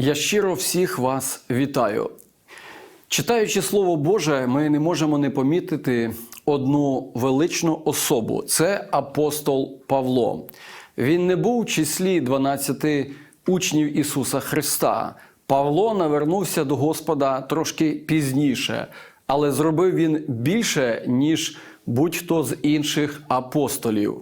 Я щиро всіх вас вітаю. Читаючи Слово Боже, ми не можемо не помітити одну величну особу це апостол Павло. Він не був в числі 12 учнів Ісуса Христа. Павло навернувся до Господа трошки пізніше, але зробив він більше, ніж будь-хто з інших апостолів.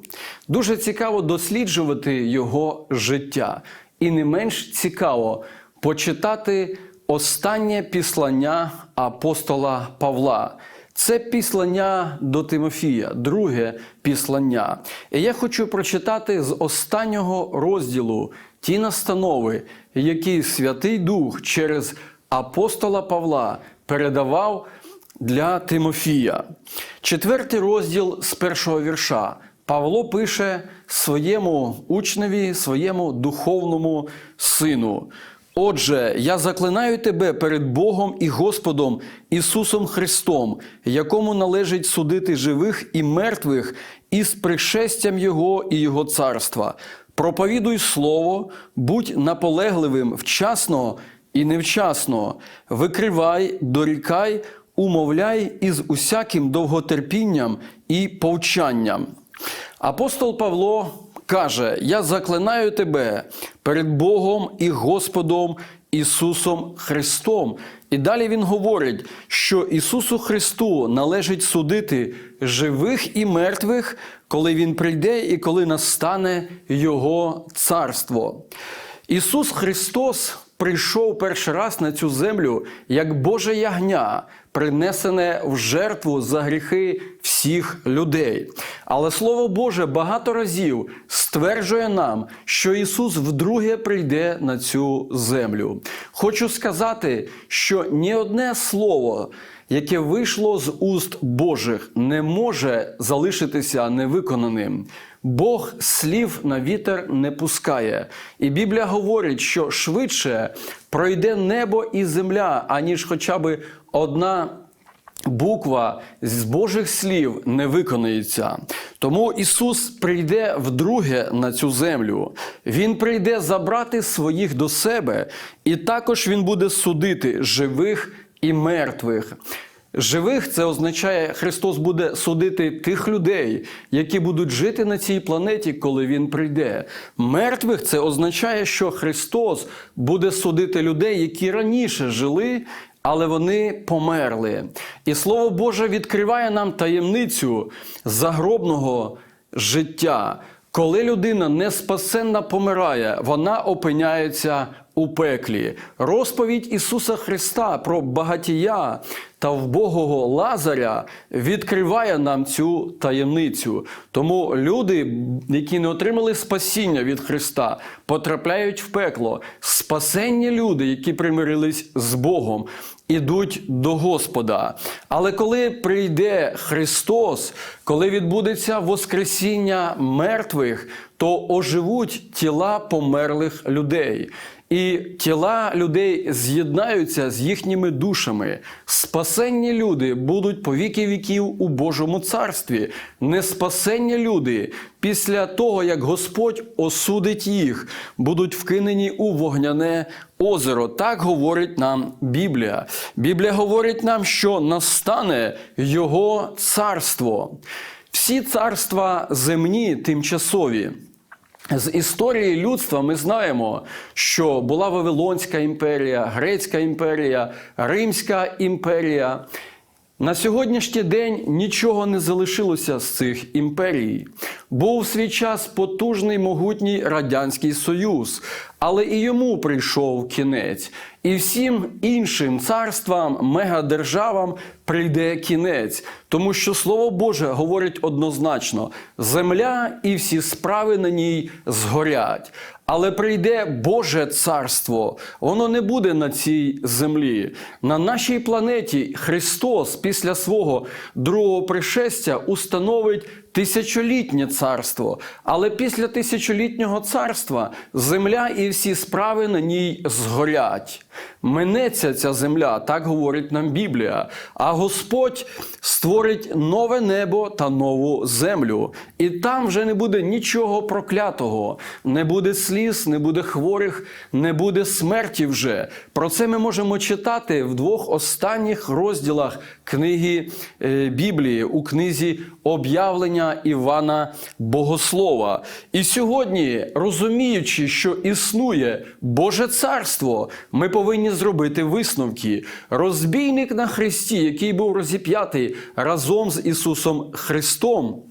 Дуже цікаво досліджувати його життя, і не менш цікаво почитати останнє післання апостола Павла. Це післання до Тимофія, друге післання. І я хочу прочитати з останнього розділу ті настанови, які Святий Дух через апостола Павла передавав для Тимофія. Четвертий розділ з першого вірша. Павло пише своєму учневі, своєму духовному сину. Отже, я заклинаю тебе перед Богом і Господом Ісусом Христом, якому належить судити живих і мертвих із пришестям Його і Його царства. Проповідуй Слово, будь наполегливим вчасно і невчасно, викривай, дорікай, умовляй із усяким довготерпінням і повчанням. Апостол Павло каже: Я заклинаю тебе перед Богом і Господом Ісусом Христом. І далі він говорить, що Ісусу Христу належить судити живих і мертвих, коли Він прийде і коли настане Його царство. Ісус Христос прийшов перший раз на цю землю як Боже ягня, принесене в жертву за гріхи всіх людей. Але Слово Боже багато разів стверджує нам, що Ісус вдруге прийде на цю землю. Хочу сказати, що ні одне слово. Яке вийшло з уст Божих, не може залишитися невиконаним. Бог слів на вітер не пускає. І Біблія говорить, що швидше пройде небо і земля, аніж хоча б одна буква з Божих слів не виконується. Тому Ісус прийде вдруге на цю землю. Він прийде забрати своїх до себе, і також Він буде судити живих і мертвих. Живих це означає, Христос буде судити тих людей, які будуть жити на цій планеті, коли Він прийде. Мертвих це означає, що Христос буде судити людей, які раніше жили, але вони померли. І Слово Боже відкриває нам таємницю загробного життя. Коли людина неспасенна помирає, вона опиняється у пеклі. Розповідь Ісуса Христа про багатія та вбогого Лазаря відкриває нам цю таємницю. Тому люди, які не отримали спасіння від Христа, потрапляють в пекло. Спасенні люди, які примирились з Богом, ідуть до Господа. Але коли прийде Христос, коли відбудеться Воскресіння мертвих, то оживуть тіла померлих людей. І тіла людей з'єднаються з їхніми душами. Спасенні люди будуть по віки віків у Божому царстві. Неспасенні люди після того, як Господь осудить їх, будуть вкинені у вогняне озеро. Так говорить нам Біблія. Біблія говорить нам, що настане Його царство. Всі царства земні тимчасові. З історії людства ми знаємо, що була Вавилонська імперія, Грецька імперія, Римська імперія. На сьогоднішній день нічого не залишилося з цих імперій. Був в свій час потужний могутній Радянський Союз, але і йому прийшов кінець. І всім іншим царствам, мегадержавам прийде кінець, тому що Слово Боже говорить однозначно: земля і всі справи на ній згорять. Але прийде Боже царство, воно не буде на цій землі. На нашій планеті Христос після свого другого пришестя установить тисячолітнє царство. Але після тисячолітнього царства земля і всі справи на ній згорять. Минеться ця земля, так говорить нам Біблія. А Господь створить нове небо та нову землю. І там вже не буде нічого проклятого, не буде сліз, не буде хворих, не буде смерті вже. Про це ми можемо читати в двох останніх розділах книги е, Біблії у книзі об'явлення Івана Богослова. І сьогодні, розуміючи, що існує Боже царство, ми повинні зробити висновки. Розбійник на Христі, який був розіп'ятий разом з Ісусом Христом.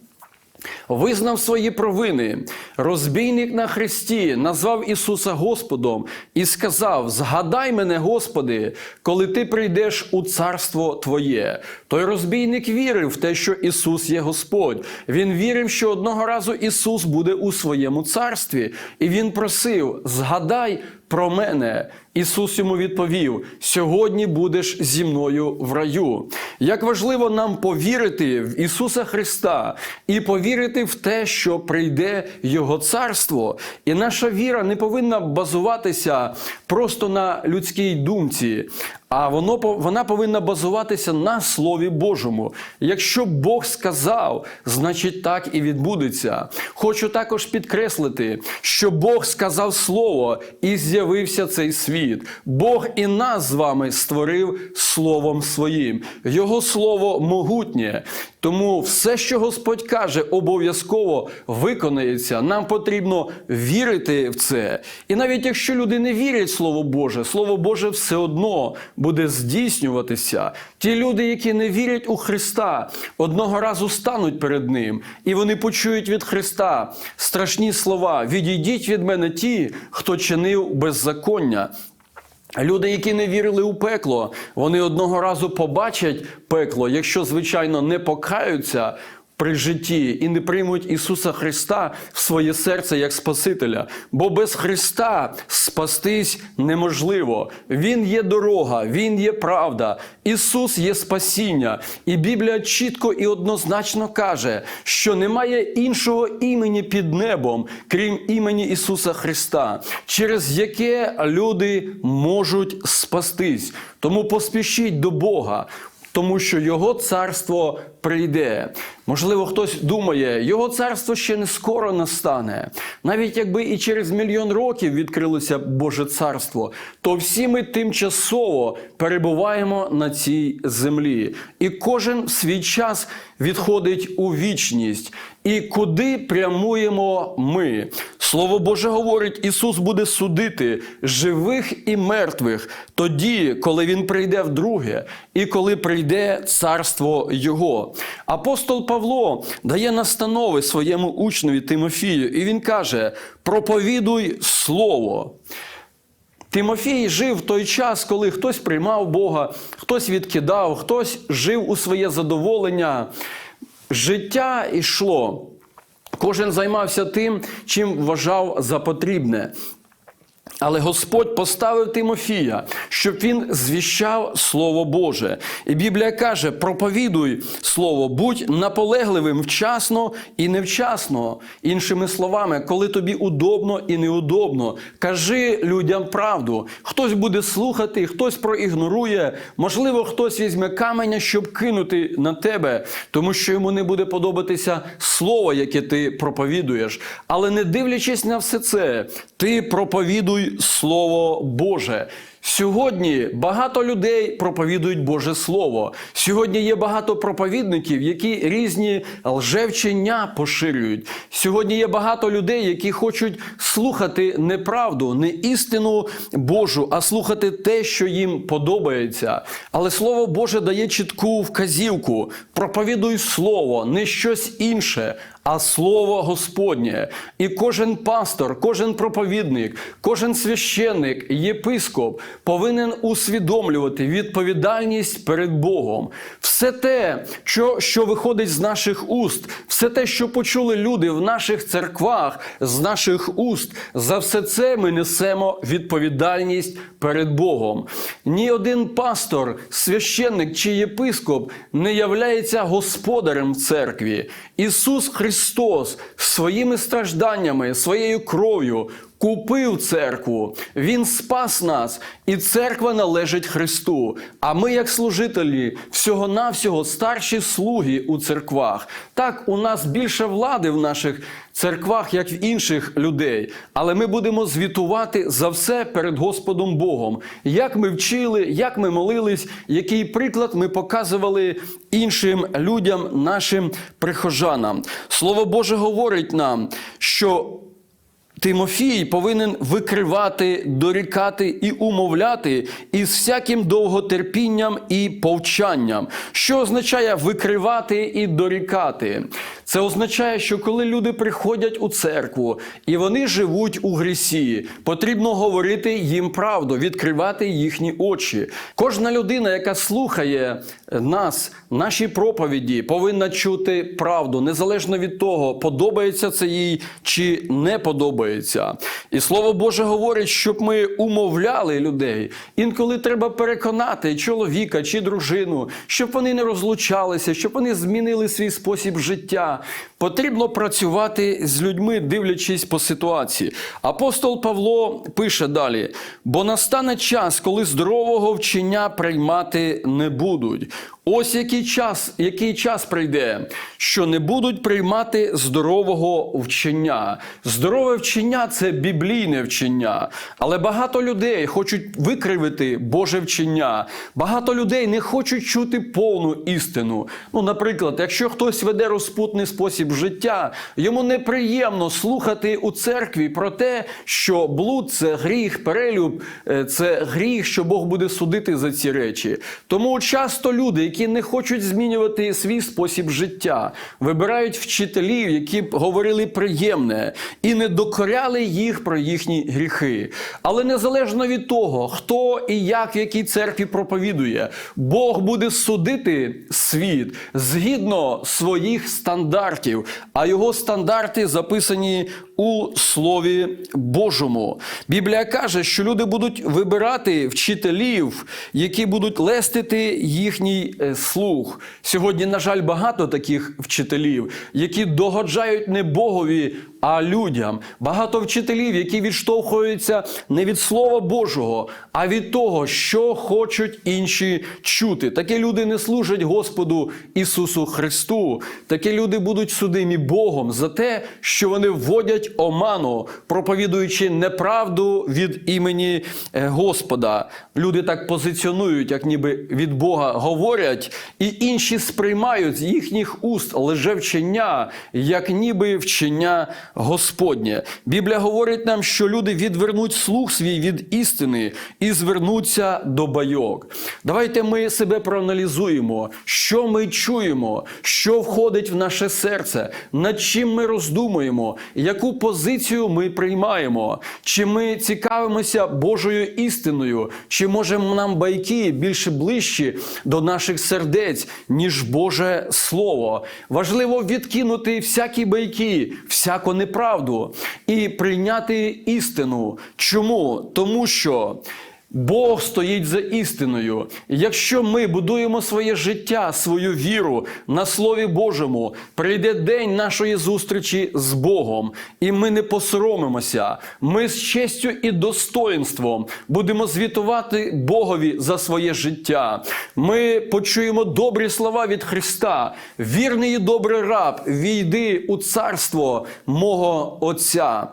Визнав свої провини. Розбійник на хресті назвав Ісуса Господом і сказав: Згадай мене, Господи, коли ти прийдеш у царство Твоє. Той розбійник вірив в те, що Ісус є Господь. Він вірив, що одного разу Ісус буде у своєму царстві, і він просив: Згадай про мене. Ісус йому відповів: сьогодні будеш зі мною в раю. Як важливо нам повірити в Ісуса Христа і повірити в те, що прийде Його царство. І наша віра не повинна базуватися просто на людській думці. А воно вона повинна базуватися на Слові Божому. Якщо Бог сказав, значить так і відбудеться. Хочу також підкреслити, що Бог сказав Слово і з'явився цей світ. Бог і нас з вами створив Словом Своїм. Його слово могутнє. Тому все, що Господь каже, обов'язково виконається. Нам потрібно вірити в це. І навіть якщо люди не вірять в Слово Боже, Слово Боже все одно буде здійснюватися. Ті люди, які не вірять у Христа, одного разу стануть перед Ним, і вони почують від Христа страшні слова: відійдіть від мене ті, хто чинив беззаконня. Люди, які не вірили у пекло, вони одного разу побачать пекло, якщо, звичайно, не покаються при житті і не приймуть Ісуса Христа в своє серце як Спасителя. Бо без Христа спастись неможливо. Він є дорога, Він є правда, Ісус є спасіння. І Біблія чітко і однозначно каже, що немає іншого імені під небом, крім імені Ісуса Христа, через яке люди можуть спастись. Тому поспішіть до Бога. Тому що Його царство прийде. Можливо, хтось думає, його царство ще не скоро настане. Навіть якби і через мільйон років відкрилося Боже царство, то всі ми тимчасово перебуваємо на цій землі. І кожен в свій час відходить у вічність. І куди прямуємо ми? Слово Боже говорить, Ісус буде судити живих і мертвих тоді, коли Він прийде вдруге, і коли прийде царство Його. Апостол Павло дає настанови своєму учневі Тимофію, і він каже: проповідуй слово. Тимофій жив в той час, коли хтось приймав Бога, хтось відкидав, хтось жив у своє задоволення. Життя йшло. Кожен займався тим, чим вважав за потрібне. Але Господь поставив Тимофія, щоб він звіщав Слово Боже. І Біблія каже: проповідуй Слово, будь наполегливим вчасно і невчасно. Іншими словами, коли тобі удобно і неудобно, кажи людям правду. Хтось буде слухати, хтось проігнорує, можливо, хтось візьме каменя, щоб кинути на тебе, тому що йому не буде подобатися слово, яке ти проповідуєш. Але не дивлячись на все це, ти проповідуй Слово Боже. Сьогодні багато людей проповідують Боже Слово. Сьогодні є багато проповідників, які різні лжевчення поширюють. Сьогодні є багато людей, які хочуть слухати неправду, не істину Божу, а слухати те, що їм подобається. Але Слово Боже дає чітку вказівку: проповідуй Слово, не щось інше. А слово Господнє, і кожен пастор, кожен проповідник, кожен священник, єпископ повинен усвідомлювати відповідальність перед Богом. Все те, що, що виходить з наших уст, все те, що почули люди в наших церквах, з наших уст, за все це ми несемо відповідальність перед Богом. Ні один пастор, священник чи єпископ не являється господарем в церкві. Ісус Христос своїми стражданнями, своєю кров'ю купив церкву, Він спас нас, і церква належить Христу. А ми, як служителі, всього-навсього старші слуги у церквах. Так, у нас більше влади в наших церквах, як в інших людей. Але ми будемо звітувати за все перед Господом Богом. Як ми вчили, як ми молились, який приклад ми показували іншим людям, нашим прихожанам. Слово Боже говорить нам, що Тимофій повинен викривати, дорікати і умовляти із всяким довготерпінням і повчанням. Що означає викривати і дорікати? Це означає, що коли люди приходять у церкву і вони живуть у грісі, потрібно говорити їм правду, відкривати їхні очі. Кожна людина, яка слухає нас, наші проповіді, повинна чути правду, незалежно від того, подобається це їй чи не подобається. І слово Боже говорить, щоб ми умовляли людей. Інколи треба переконати чоловіка чи дружину, щоб вони не розлучалися, щоб вони змінили свій спосіб життя. Потрібно працювати з людьми, дивлячись по ситуації. Апостол Павло пише далі: бо настане час, коли здорового вчення приймати не будуть. Ось який час, який час прийде, що не будуть приймати здорового вчення. Здорове вчення це біблійне вчення. Але багато людей хочуть викривити Боже вчення. Багато людей не хочуть чути повну істину. Ну, наприклад, якщо хтось веде розпутний спосіб життя, йому неприємно слухати у церкві про те, що блуд це гріх, перелюб е, це гріх, що Бог буде судити за ці речі. Тому часто люди, які не хочуть змінювати свій спосіб життя, вибирають вчителів, які б говорили приємне і не докоряли їх про їхні гріхи. Але незалежно від того, хто і як в якій церкві проповідує, Бог буде судити світ згідно своїх стандартів, а його стандарти записані у Слові Божому. Біблія каже, що люди будуть вибирати вчителів, які будуть лестити їхній слух. Сьогодні, на жаль, багато таких вчителів, які догоджають не Богові, а людям. Багато вчителів, які відштовхуються не від Слова Божого, а від того, що хочуть інші чути. Такі люди не служать Господу Ісусу Христу. Такі люди будуть судимі Богом за те, що вони вводять оману, проповідуючи неправду від імені е, Господа. Люди так позиціонують, як ніби від Бога говорять, і інші сприймають з їхніх уст лжевчення, як ніби вчення Господнє. Біблія говорить нам, що люди відвернуть слух свій від істини і звернуться до байок. Давайте ми себе проаналізуємо, що ми чуємо, що входить в наше серце, над чим ми роздумуємо, яку позицію ми приймаємо, чи ми цікавимося Божою істиною, чи може нам байки більше ближчі до наших сердець, ніж Боже Слово. Важливо відкинути всякі байки, всяку неправду і прийняти істину. Чому? Тому що. Бог стоїть за істиною. Якщо ми будуємо своє життя, свою віру на Слові Божому, прийде день нашої зустрічі з Богом, і ми не посоромимося. Ми з честю і достоинством будемо звітувати Богові за своє життя. Ми почуємо добрі слова від Христа. Вірний і добрий раб, війди у царство мого Отця.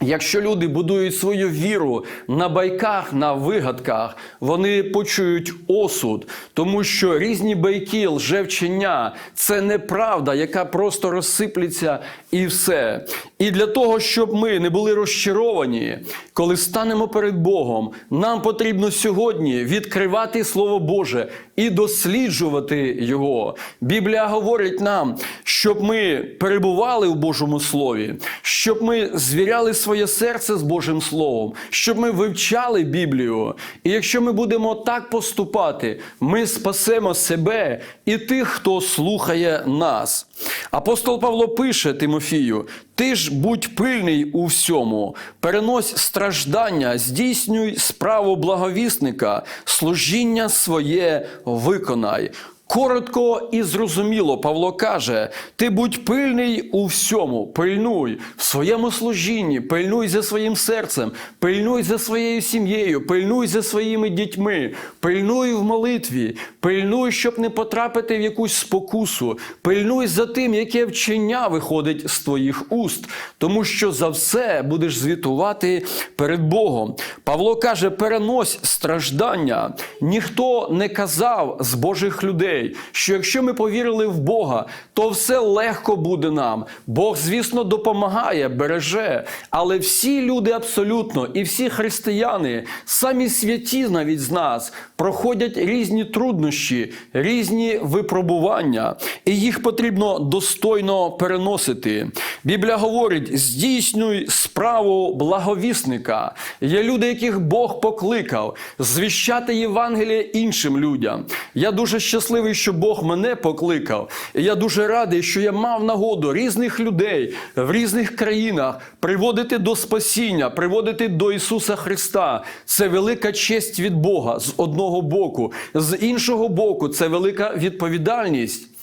Якщо люди будують свою віру на байках, на вигадках, вони почують осуд, тому що різні байки, лжевчення це неправда, яка просто розсиплеться і все. І для того, щоб ми не були розчаровані, коли станемо перед Богом, нам потрібно сьогодні відкривати Слово Боже і досліджувати його. Біблія говорить нам, щоб ми перебували у Божому Слові, щоб ми звіряли своє серце з Божим Словом, щоб ми вивчали Біблію. І якщо ми будемо так поступати, ми спасемо себе і тих, хто слухає нас. Апостол Павло пише Тимофію: ти ж будь пильний у всьому, перенось страждання, здійснюй справу благовісника, служіння своє виконай. Коротко і зрозуміло Павло каже: ти будь пильний у всьому, пильнуй в своєму служінні, пильнуй за своїм серцем, пильнуй за своєю сім'єю, пильнуй за своїми дітьми, пильнуй в молитві, пильнуй, щоб не потрапити в якусь спокусу, пильнуй за тим, яке вчення виходить з твоїх уст, тому що за все будеш звітувати перед Богом. Павло каже: перенось страждання. Ніхто не казав з Божих людей що якщо ми повірили в Бога, то все легко буде нам. Бог, звісно, допомагає, береже. Але всі люди абсолютно і всі християни, самі святі навіть з нас, проходять різні труднощі, різні випробування, і їх потрібно достойно переносити. Біблія говорить: здійснюй справу благовісника. Є люди, яких Бог покликав, звіщати Євангеліє іншим людям. Я дуже щасливий, що Бог мене покликав. І я дуже радий, що я мав нагоду різних людей в різних країнах приводити до спасіння, приводити до Ісуса Христа. Це велика честь від Бога з одного боку, з іншого боку, це велика відповідальність.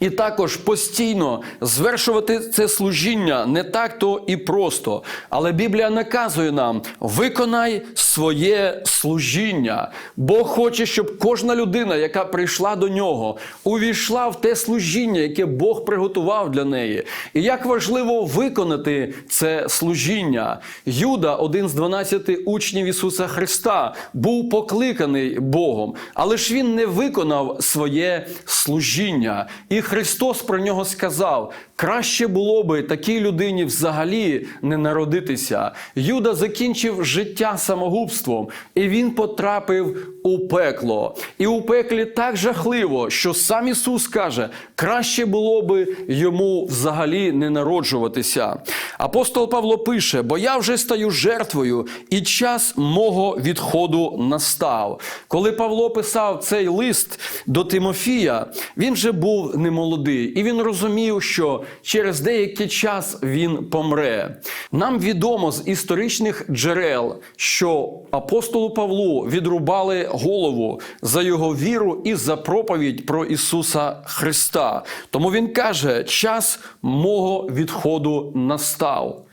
І також постійно звершувати це служіння не так то і просто. Але Біблія наказує нам: виконай своє служіння. Бог хоче, щоб кожна людина, яка прийшла до нього, увійшла в те служіння, яке Бог приготував для неї. І як важливо виконати це служіння. Юда, один з 12 учнів Ісуса Христа, був покликаний Богом, але ж він не виконав своє служіння. І Христос про нього сказав: краще було би такій людині взагалі не народитися. Юда закінчив життя самогубством, і він потрапив у пекло. І у пеклі так жахливо, що сам Ісус каже, краще було би йому взагалі не народжуватися. Апостол Павло пише: бо я вже стаю жертвою, і час мого відходу настав. Коли Павло писав цей лист до Тимофія, він вже був немолодий, і він розумів, що через деякий час він помре. Нам відомо з історичних джерел, що апостолу Павлу відрубали голову за його віру і за проповідь про Ісуса Христа. Тому він каже: час мого відходу настав.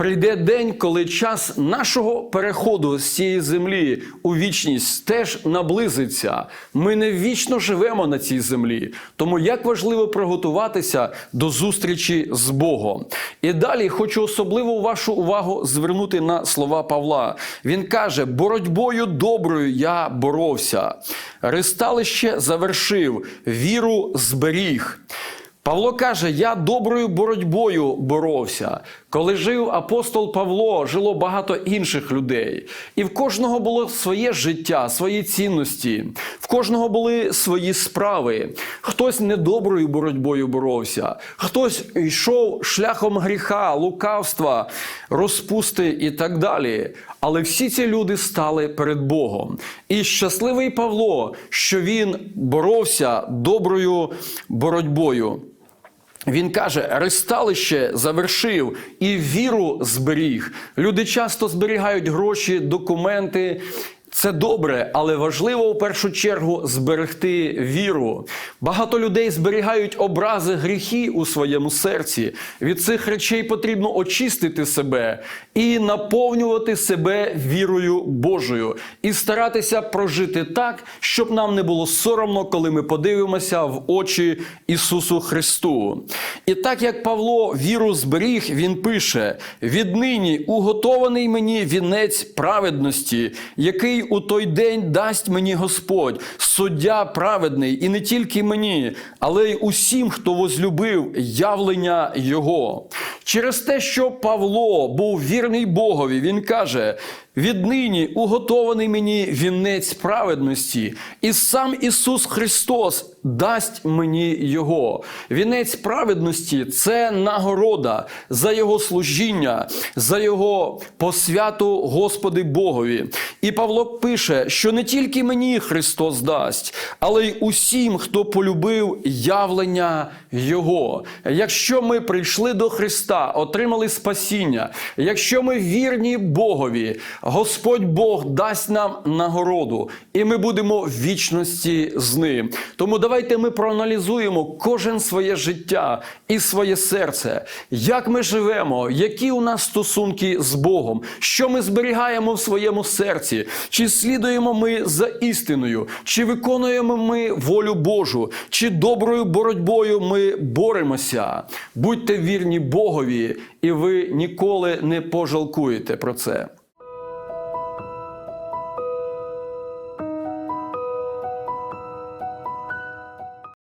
Прийде день, коли час нашого переходу з цієї землі у вічність теж наблизиться. Ми не вічно живемо на цій землі. Тому як важливо приготуватися до зустрічі з Богом. І далі хочу особливо вашу увагу звернути на слова Павла. Він каже: боротьбою доброю я боровся, ристалище завершив, віру зберіг. Павло каже: Я доброю боротьбою боровся. Коли жив апостол Павло, жило багато інших людей, і в кожного було своє життя, свої цінності, в кожного були свої справи. Хтось недоброю боротьбою боровся, хтось йшов шляхом гріха, лукавства, розпусти і так далі. Але всі ці люди стали перед Богом. І щасливий Павло, що він боровся доброю боротьбою. Він каже, ресталище завершив і віру зберіг. Люди часто зберігають гроші, документи. Це добре, але важливо в першу чергу зберегти віру. Багато людей зберігають образи, гріхи у своєму серці. Від цих речей потрібно очистити себе і наповнювати себе вірою Божою, і старатися прожити так, щоб нам не було соромно, коли ми подивимося в очі Ісусу Христу. І так як Павло віру зберіг, він пише: віднині уготований мені вінець праведності, який у той день дасть мені Господь, суддя праведний, і не тільки мені, але й усім, хто возлюбив явлення Його. Через те, що Павло був вірний Богові, він каже: Віднині уготований мені вінець праведності, і сам Ісус Христос дасть мені його. Вінець праведності це нагорода за Його служіння, за Його посвяту Господи Богові. І Павло пише, що не тільки мені Христос дасть, але й усім, хто полюбив явлення Його. Якщо ми прийшли до Христа, отримали спасіння, якщо ми вірні Богові, Господь Бог дасть нам нагороду, і ми будемо в вічності з ним. Тому давайте ми проаналізуємо кожен своє життя і своє серце, як ми живемо, які у нас стосунки з Богом, що ми зберігаємо в своєму серці, чи слідуємо ми за істиною, чи виконуємо ми волю Божу, чи доброю боротьбою боремося. Будьте вірні Богові, і ви ніколи не пожалкуєте про це.